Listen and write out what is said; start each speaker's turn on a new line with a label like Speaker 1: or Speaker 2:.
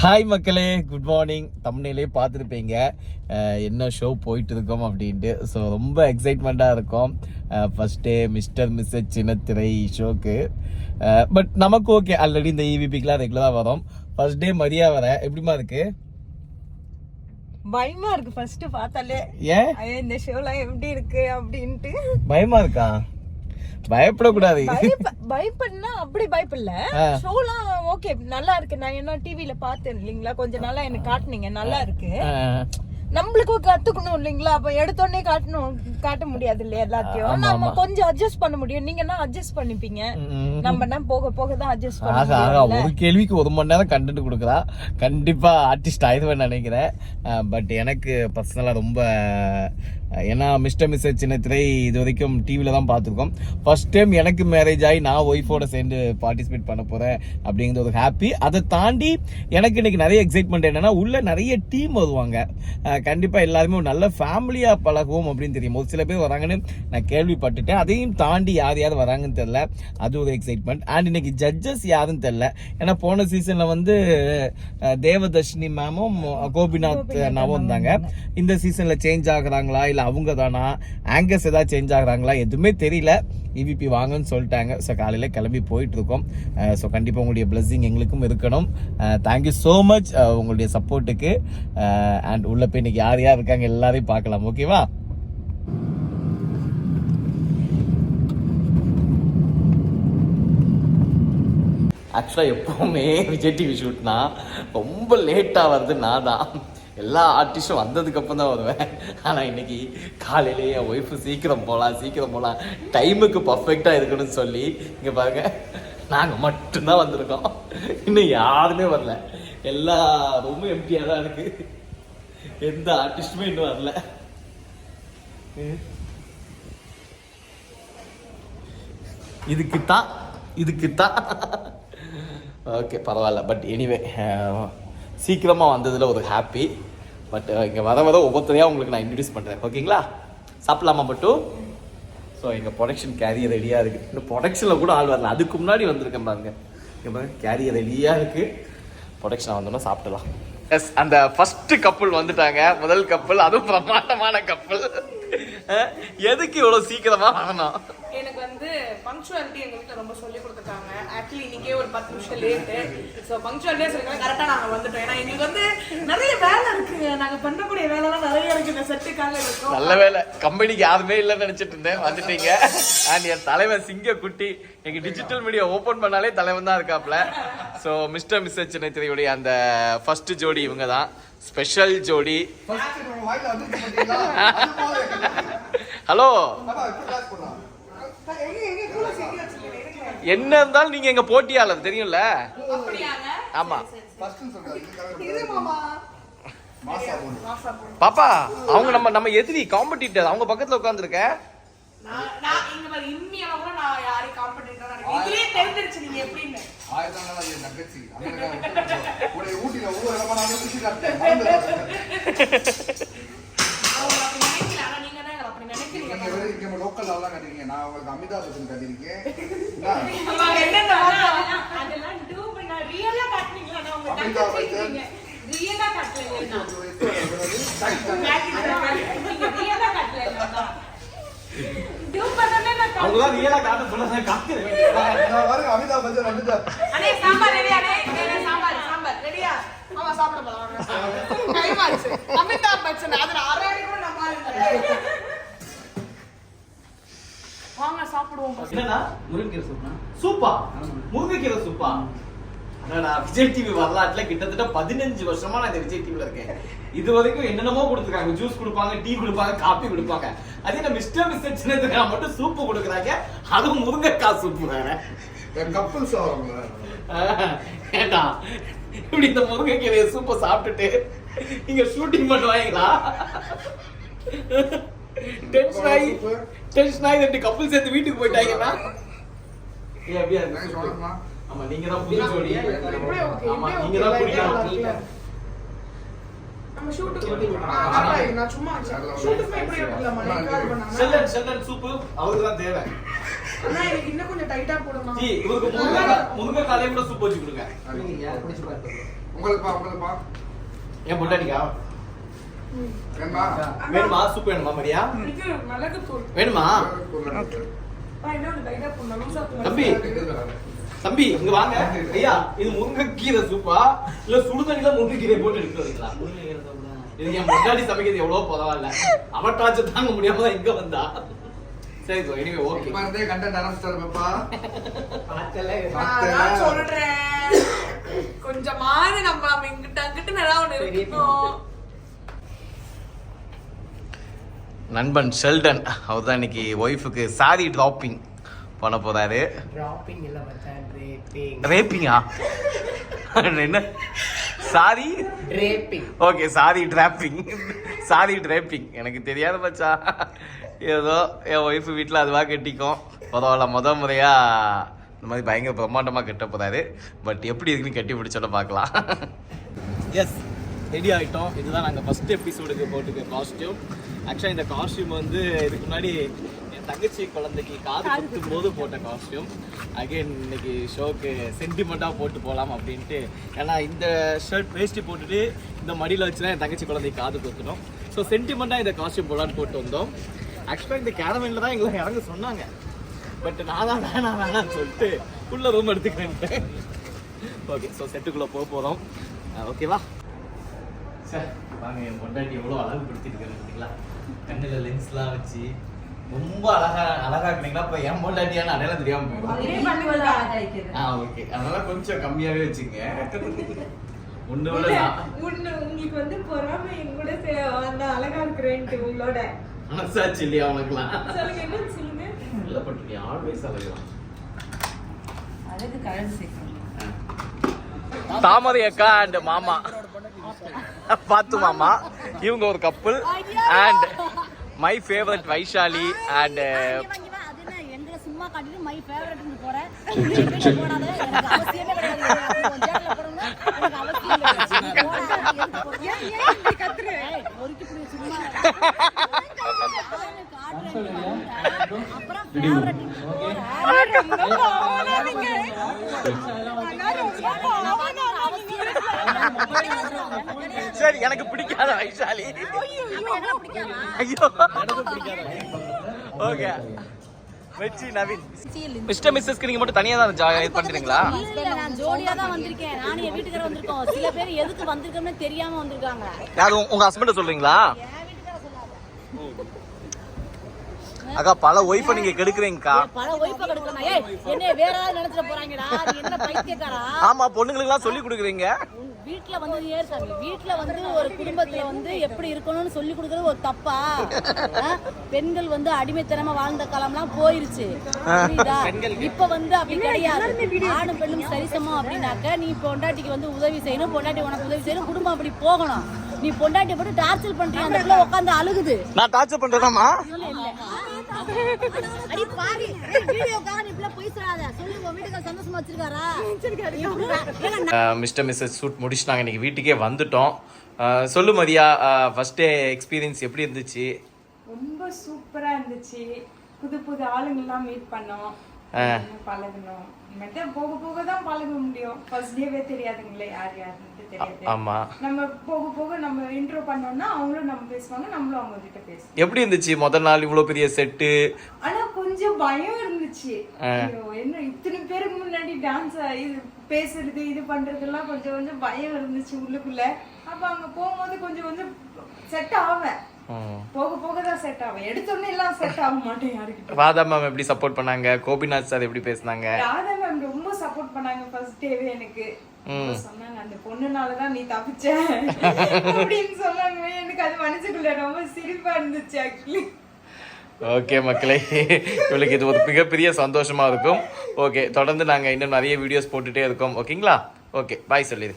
Speaker 1: Hi மக்களே. Good morning தமிழ்நிலே பார்த்துருப்பீங்க. என்ன ஷோ போயிட்டு இருக்கோம் அப்படின்ட்டு. ஸோ ரொம்ப எக்ஸைட்மெண்ட்டாக இருக்கும். ஃபர்ஸ்ட் டே மிஸ்டர் மிஸ்ஸஸ் சின்னத்திரை ஷோக்கு பட் நமக்கு ஓகே ஆல்ரெடி இந்த E இவிபிக்கெலாம் ரெகுலராக வரும். ஃபர்ஸ்ட் டே மரியா வர. எப்படிமா இருக்கு?
Speaker 2: பயமா இருக்கு. ஃபர்ஸ்ட் பார்த்தாலே
Speaker 1: ஏன்?
Speaker 2: இந்த ஷோலாம் எப்படி இருக்கு அப்படின்ட்டு.
Speaker 1: பயமா இருக்கா? பயப்படக்கூடாது.
Speaker 2: பயப்ப- பயப்படனா அப்படி பயப்படல. ஷோலாம் ஓகே நல்லா இருக்கு. நான் என்ன டிவில பார்த்தேன் இல்லைங்களா? கொஞ்சம் நல்லா எனக்கு காட்டுனீங்க. நல்லா இருக்கு. நம்மளுக்கும் கத்துக்கணும் இல்லைங்களா? அப்ப எடுத்தோடனே காட்டணும் காட்ட முடியாது இல்லையா எல்லாத்தையும்? நம்ம. கொஞ்சம் அட்ஜஸ்ட் பண்ண முடியும். நீங்க என்ன அட்ஜஸ்ட் பண்ணிப்பீங்க. நம்ம என்ன போக போக தான் அட்ஜஸ்ட் பண்ண
Speaker 1: ஆகா ஆகா
Speaker 2: முடியும்
Speaker 1: ஒரு கேள்விக்கு ஒரு மணி நேரம் கண்டென்ட் கொடுக்குறா. கண்டிப்பா ஆர்டிஸ்ட் ஆயிடுவேன் நினைக்கிறேன். பட் எனக்கு பர்சனலா ரொம்ப ஏன்னா மிஸ்டர் மிஸ்ஸஸ் சின்ன திரை இது வரைக்கும் டிவியில தான் பார்த்துருக்கோம். ஃபர்ஸ்ட் டைம் எனக்கு மேரேஜ் ஆகி நான் ஒய்ஃபோட சேர்ந்து பார்ட்டிசிபேட் பண்ண போறேன் அப்படிங்கிற ஒரு ஹாப்பி அதை தாண்டி எனக்கு இன்னைக்கு நிறைய எக்ஸைட்மெண்ட் என்னன்னா உள்ள நிறைய டீம் வருவாங்க. அஹ், கண்டிப்பா எல்லாருமே ஒரு நல்ல ஃபேமிலியா பழகுவோம் அப்படின்னு தெரியும். ஒரு சில பேர் வராங்கன்னு நான் கேள்விப்பட்டுட்டேன். அதையும் தாண்டி யார் யார் வராங்கன்னு தெரியல. அது ஒரு எக்ஸைட்மெண்ட் அண்ட் இன்னைக்கு ஜட்ஜஸ் யாருன்னு தெரியல. ஏன்னா போன சீசன்ல வந்து தேவதர்ஷினி மேமும் கோபிநாத் அண்ணாவும் இருந்தாங்க இந்த சீசன்ல சேஞ்ச் ஆகுறாங்களா இல்ல அவங்க தானா? ஆங்கர்ஸ் ஏதாவது சேஞ்ச் ஆகுறாங்களா? எதுவுமே தெரியல. இவிபி வாங்கன்னு சொல்லிட்டாங்க. ஸோ காலையில் கிளம்பி போயிட்டு இருக்கோம் ஸோ கண்டிப்பாக உங்களுடைய பிளஸ்ஸிங் எங்களுக்கும் இருக்கணும். தேங்க்யூ ஸோ மச் உங்களுடைய சப்போர்ட்டுக்கு அண்ட் உள்ள போய் இன்னைக்கு யார் யார் இருக்காங்க எல்லாரையும் பார்க்கலாம். ஓகேவா ஆக்சுவலாக எப்போவுமே விஜய் டிவி ஷூட்னா ரொம்ப லேட்டாக வருது நான் தான். எல்லா ஆர்டிஸ்டும் வந்ததுக்கப்புறம் தான் வருவேன். ஆனால் இன்னைக்கு காலையிலேயே என் ஒய்ஃபு சீக்கிரம் போகலாம் சீக்கிரம் போகலாம் டைமுக்கு பர்ஃபெக்டாக இருக்கணும்னு சொல்லி இங்கே பாருங்க நாங்கள் மட்டும்தான் வந்திருக்கோம். இன்னும் யாருமே வரல. எல்லா ரூமும் எம்டியாக தான் இருக்கு. எந்த ஆர்டிஸ்ட்டுமே இன்னும் வரல. இதுக்கு தான் இதுக்கு தான் ஓகே பரவாயில்ல பட் எனிவே சீக்கிரமாக வந்ததில் ஒரு ஹாப்பி பட் uh, இங்கே வர வர ஒவ்வொருத்தரையாக உங்களுக்கு நான் இன்ட்ரடியூஸ் பண்ணுறேன் ஓகேங்களா சாப்பிடலாமா மட்டும் ஸோ எங்கள் ப்ரொடக்ஷன் கேரியர் ரெடியாக இருக்குது இந்த ப்ரொடக்ஷனில் கூட ஆள் வரல. அதுக்கு முன்னாடி வந்திருக்கேன் பாருங்க. இங்கே பாருங்க கேரியர் ரெடியாக இருக்குது ப்ரொடக்ஷன் வந்தோன்னா சாப்பிடலாம். எஸ் அந்த ஃபஸ்ட்டு கப்பல் வந்துட்டாங்க. முதல் கப்பல் அதுவும் பிரமாண்டமான கப்பல் எதுக்கு இவ்வளோ சீக்கிரமாக வரணும்?
Speaker 3: எனக்கு வந்து பங்க்சுவாலிட்டி எங்க வீட்ல ரொம்ப சொல்லி கொடுத்துருக்காங்க. ஆக்சுவலி இன்னைக்கே ஒரு பத்து நிமிஷம் லேட்டு ஸோ பங்க்சுவாலிட்டியே சொல்லிருக்காங்க கரெக்டா நாங்க வந்துட்டோம். ஏன்னா எங்களுக்கு வந்து நிறைய வேலை இருக்குங்க நாங்க பண்ணக்கூடிய வேலைலாம் நிறைய இருக்கு. இந்த செட்டுக்காக இருக்கும்.
Speaker 1: நல்ல வேலை. கம்பெனிக்கு யாருமே இல்லைன்னு நினைச்சிட்டு இருந்தேன். வந்துட்டீங்க. அண்ட் என் தலைவன் சிங்க குட்டி எங்க டிஜிட்டல் மீடியா ஓபன் பண்ணாலே தலைவன் தான் இருக்காப்ல ஸோ மிஸ்டர் மிஸ்டர் சின்ன திரையுடைய அந்த ஃபர்ஸ்ட் ஜோடி இவங்க தான் ஸ்பெஷல் ஜோடி ஹலோ என்ன இருந்தாலும் நீங்க எங்க போட்டியாளர் தெரியும்ல? ஆமா. பாப்பா அவங்க நம்ம நம்ம எதிரி காம்படிட்டர் அவங்க பக்கத்துல உட்காந்துருக்க
Speaker 3: நான் நான் இங்க மாதிரி இம்மியால கூட நான் யாரையும் காம்படிட்டர் நினைக்கிறேன் இதுலயே தெரிஞ்சிருச்சு நீங்க எப்படின்னு. அவங்க அப்படி நினைக்கல ஆனா நீங்க தான் எங்களை அப்படி நினைக்கிறீங்க அவங்க என்னென்ன வார்த்தை- நான்
Speaker 4: அமிதாப் பச்சன்.
Speaker 1: அவங்களாம் ரியலா காட்ட சொன்னா காட்டுறேன்
Speaker 4: அமிதாப் பச்சன் வந்துட்டார்
Speaker 3: அண்ணே, சாம்பார் ready அண்ணே? சாம்பார், சாம்பார். ஆமா, சாப்பிட போலாம். அமிதாப் பச்சன், அதுல அரை கூட நம்ம. வாங்க சாப்பிடுவோம்.
Speaker 1: என்னடா முருங்கைக்கீரை சூப்பா சூப்பா. முருங்கைக்கீரை சூப்பா? என்னடா விஜய் டிவி வரலாற்றுல கிட்டத்தட்ட பதினஞ்சு வருஷமா நான் இந்த விஜய் டிவில இருக்கேன். இது வரைக்கும் என்னென்னமோ கொடுத்துருக்காங்க. ஜூஸ் கொடுப்பாங்க டீ கொடுப்பாங்க காபி கொடுப்பாங்க. அதே நம்ம மிஸ்டர் மிஸ்டர் சின்னதுக்கா மட்டும் சூப்பு கொடுக்குறாங்க. அதுவும் முருங்கைக்காய் சூப்பு வேற
Speaker 4: அவங்க
Speaker 1: ஏண்டா இப்படி இந்த முருங்கைக்கீரையை சூப்பை சாப்பிட்டுட்டு நீங்க ஷூட்டிங் பண்ணுவாங்களா? டென்ஷன் ஆகி டென்ஷன் ஆகி ரெண்டு கப்பல் சேர்ந்து வீட்டுக்கு போயிட்டாங்கன்னா? ஆமா நீங்க தான் புது ஜோடி ஆமா நீங்க தான்
Speaker 3: okay,
Speaker 1: பிடிக்கணும்
Speaker 3: light ஆ நம்ம ஷூட்டுக்கு நான் சும்மா ஷூட்டுக்கு எப்படி எடுக்கலாமா
Speaker 1: செல்லன் செல்லன் சூப்பு அவருக்கு தான் தேவை.
Speaker 3: அண்ணா எனக்கு இன்னும் கொஞ்சம் டைட்டா போடணும்
Speaker 1: ஜி இவருக்கு முருங்கை கூட சூப் வச்சு கொடுங்க.
Speaker 4: பிடிச்சு பார்த்து உங்களுக்குப்பா உங்களுக்குப்பா.
Speaker 1: ஏன் பொட்டாட்டிக்கா
Speaker 4: வேணுமா?
Speaker 1: சூப் வேணுமா? மரியா? வேணுமா? தம்பி. தம்பி இங்க வாங்க. ஐயா இது முருங்கைக்கீரை சூப்பா? இல்ல சுடுதண்ணில முருங்கைக்கீரை போட்டு எடுக்கிறீங்களா இது என் முன்னாடி சமைக்கிறது எவ்வளவு பரவாயில்ல. அவட்டாச்சு தாங்க முடியாம இங்க வந்தா. சரி ஸோ எனிவே ஓகே
Speaker 4: இருந்தே கண்டென்ட் ஆரம்பிச்சிட்டாரு பாப்பா
Speaker 3: நான் சொல்றேன். கொஞ்சமாவது நம்ம இங்கிட்ட அங்கிட்ட நல்லா ஒண்ணு இருக்கணும்.
Speaker 1: நண்பன் ஷெல்டன் அவர் தான் இன்னைக்கு ஒய்ஃபுக்கு சாரி ட்ராப்பிங் பண்ண போறாரு.
Speaker 5: ட்ராப்பிங் இல்ல மச்சான் ட்ரேப்பிங்
Speaker 1: ரேப்பிங்கா என்ன? Sorry okay sari draping sari draping எனக்கு தெரியாத மச்சா. ஏதோ என் ஒய்ஃப் வீட்டில் அதுவாக கட்டிக்கும். பரவாயில்ல முத முறையா இந்த மாதிரி பயங்கர பிரம்மாண்டமாக கட்ட போறாரு. பட் எப்படி இருக்குன்னு கட்டி பிடிச்சோட பார்க்கலாம். எஸ் ரெடி ஆகிட்டோம் இதுதான் நாங்கள் ஃபஸ்ட் எபிசோடுக்கு போட்டுக்க காஸ்டியூம் ஆக்சுவலாக இந்த காஸ்டியூம் வந்து இதுக்கு முன்னாடி தங்கச்சி குழந்தைக்கு காது குத்தும் போது போட்ட காஸ்டியூம் அகைன் இன்னைக்கு ஷோக்கு சென்டிமெண்ட்டாக போட்டு போகலாம் அப்படின்ட்டு. ஏன்னா இந்த ஷர்ட் வேஷ்டி போட்டுட்டு இந்த மடியில் வச்சு தான் என் தங்கச்சி குழந்தைக்கு காது குத்தணும். ஸோ சென்டிமெண்ட்டாக இந்த காஸ்டியூம் போடலான்னு போட்டு வந்தோம். ஆக்சுவலாக இந்த கேரவனில் தான் எங்களை இறங்க சொன்னாங்க. பட் நான் தான் வேணாம் வேணாம்னு சொல்லிட்டு உள்ள ரூம் எடுத்துக்கிறேன். ஓகே ஸோ செட்டுக்குள்ளே போக போகிறோம் ஓகேவா சார் வாங்க என் பொண்டாட்டி எவ்வளோ அழகு படுத்திருக்காங்க பார்த்தீங்களா கண்ணில் லென்ஸ்லாம் வச்சு ரொம்ப அழகா அழகா இருக்கீங்களா இப்போ என் பொண்டாட்டியான அடையாளம் தெரியாம போயிடும். ஆ ஓகே அதனால கொஞ்சம் கம்மியாவே வச்சுங்க ஒன்று விட நான்
Speaker 2: உன்னு உங்களுக்கு வந்து பொறாமை என் கூட சே- வந்து அழகா இருக்கிறேன்ட்டு உங்களோட.
Speaker 1: மனசாச்சு இல்லையா அவனுக்குலாம்
Speaker 2: சொல்லுங்க என்ன சொல்லுங்க?
Speaker 1: இல்லை பட் நீ ஆல்வேஸ் அழகுலாம்
Speaker 6: அதுக்கு கலந்து சேர்க்கணும்.
Speaker 1: தாமரை அக்கா அண்ட் மாமா. பாத்து மாமா. இவங்க ஒரு couple and my favourite Vaishali and.
Speaker 6: அப்புறம்
Speaker 1: சரி எனக்கு பிடிக்காத வைஷாலி ஐயோ. ஓகே. வெச்சி நவீன். மிஸ்டர் மிஸ்ஸஸ்க்கு நீங்க மட்டும் தனியா தான் ஜா- இது பண்றீங்களா?
Speaker 6: நான் ஜோடியா தான் வந்திருக்கேன் நானும் என் வீட்டுக்கார வந்திருக்கோம் சில பேர் எதுக்கு வந்திருக்கோம்னு தெரியாம வந்திருக்காங்க
Speaker 1: யாரு உங்க ஹஸ்பண்ட சொல்றீங்களா? அக்கா பல ஒய்ஃபை நீங்க கெடுக்குறீங்கக்கா.
Speaker 6: பல ஒய்ஃபை கெடுக்கணும் ஏய் என்ன வேற ஏதாவது நினைச்சிட போறாங்கடா. என்ன பைத்தியக்காரா?
Speaker 1: ஆமா பொண்ணுங்களுக்கு எல்லாம் சொல்லி கொடுக்குறீங்க.
Speaker 6: வீட்ல வந்து ஏறு சாமி வீட்ல வந்து ஒரு குடும்பத்துல வந்து எப்படி இருக்கணும்னு சொல்லி கொடுக்கறது ஒரு தப்பா? பெண்கள் வந்து அடிமைத்தனமா வாழ்ந்த காலம்லாம் போயிருச்சு. புரியுதா? இப்ப வந்து அப்படி கிடையாது. ஆணும் பெண்ணும் சரிசமம் அப்படின்னாக்க நீ பொண்டாட்டிக்கு வந்து உதவி செய்யணும் பொண்டாட்டி உனக்கு உதவி செய்யணும் குடும்பம் அப்படி போகணும். நீ பொண்டாட்டி போட்டு டார்ச்சர் பண்றீங்க அந்த பிள்ளை உட்காந்து அழுகுது.
Speaker 1: நான் டார்ச்சர் பண்றேனாமா
Speaker 6: அடி பாவி. வீடியோக்காக நீ இப்படி பொய் சொல்லாத சொல்லு உன் வீட்டுக்கு சந்தோஷமா வச்சிருக்காரா? வச்சிருக்காரு.
Speaker 1: மிஸ்டர் மிஸ்ஸஸ் ஷூட் முடிச்சு நாங்கள் இன்னைக்கு வீட்டுக்கே வந்துட்டோம். சொல்லு மதியா. ஃபர்ஸ்ட் டே எக்ஸ்பீரியன்ஸ் எப்படி இருந்துச்சு?
Speaker 2: ரொம்ப சூப்பரா இருந்துச்சு. புது புது ஆளுங்கெல்லாம் மீட் பண்ணோம். பழகணும். போக போக தான் பழக முடியும். ஃபர்ஸ்ட் டேவே தெரியாதுங்களே யார் யாருன்ட்டு தெரியாது.
Speaker 1: ஆமா.
Speaker 2: நம்ம போக போக நம்ம இன்ட்ரோ பண்ணோம்னா அவங்களும் நம்ம பேசுவாங்க நம்மளும் அவங்க கிட்ட பேசுவோம்.
Speaker 1: எப்படி இருந்துச்சு முதல் நாள் இவ்வளோ பெரிய செட்டு
Speaker 2: ஆனா கொஞ்சம் பயம் இருந்துச்சு. ஐயோ, என்ன இத்தனை பேருக்கு முன்னாடி டான்ஸ் இது பேசுறது இது பண்றதெல்லாம் கொஞ்சம் கொஞ்சம் பயம் இருந்துச்சு உள்ளுக்குள்ள. அப்ப அங்க போகும்போது கொஞ்சம் கொஞ்சம் செட் ஆவேன். போக போக தான் செட் ஆகும். எடுத்தோடனே எல்லாம் செட் ஆக மாட்டேன் யாருக்கிட்ட
Speaker 1: ராதா மேம் எப்படி சப்போர்ட் பண்ணாங்க? கோபிநாத் சார் எப்படி பேசுனாங்க?
Speaker 2: ராதா மேம் ரொம்ப சப்போர்ட் பண்ணாங்க ஃபர்ஸ்ட் டேவே எனக்கு. சொன்னாங்க அந்த பொண்ணுனால தான் நீ தப்பிச்ச. அப்படின்னு சொன்னாங்க. எனக்கு அது மனசுக்குள்ள ரொம்ப சிரிப்பா இருந்துச்சு ஆக்சுவலி
Speaker 1: ஓகே மக்களே இவளுக்கு இது ஒரு மிகப்பெரிய சந்தோஷமா இருக்கும். ஓகே தொடர்ந்து நாங்கள் இன்னும் நிறைய வீடியோஸ் போட்டுட்டே இருக்கோம். ஓகேங்களா ஓகே பாய் சொல்லிடு.